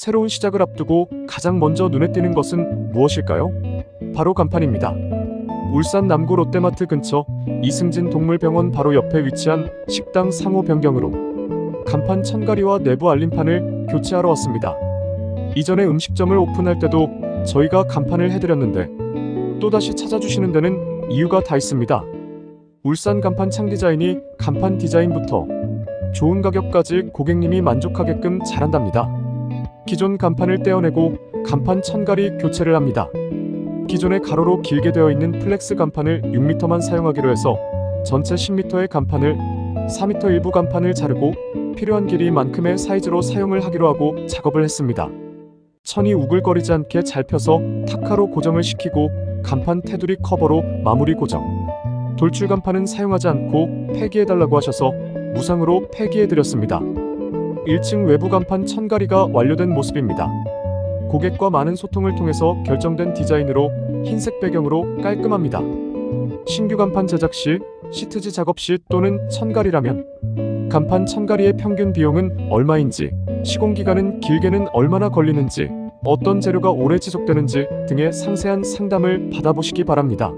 새로운 시작을 앞두고 가장 먼저 눈에 띄는 것은 무엇일까요? 바로 간판입니다. 울산 남구 롯데마트 근처 이승진 동물병원 바로 옆에 위치한 식당 상호 변경으로 간판 천가리와 내부 알림판을 교체하러 왔습니다. 이전에 음식점을 오픈할 때도 저희가 간판을 해드렸는데 또다시 찾아주시는 데는 이유가 다 있습니다. 울산 간판 창 디자인이 간판 디자인부터 좋은 가격까지 고객님이 만족하게끔 잘한답니다. 기존 간판을 떼어내고 간판 천가리 교체를 합니다. 기존에 가로로 길게 되어 있는 플렉스 간판을 6m만 사용하기로 해서 전체 10m의 간판을 4m 일부 간판을 자르고 필요한 길이만큼의 사이즈로 사용을 하기로 하고 작업을 했습니다. 천이 우글거리지 않게 잘 펴서 타카로 고정을 시키고 간판 테두리 커버로 마무리 고정. 돌출 간판은 사용하지 않고 폐기해달라고 하셔서 무상으로 폐기해드렸습니다. 1층 외부 간판 천가리가 완료된 모습입니다. 고객과 많은 소통을 통해서 결정된 디자인으로 흰색 배경으로 깔끔합니다. 신규 간판 제작 시, 시트지 작업 시 또는 천가리라면 간판 천가리의 평균 비용은 얼마인지, 시공 기간은 길게는 얼마나 걸리는지, 어떤 재료가 오래 지속되는지 등의 상세한 상담을 받아보시기 바랍니다.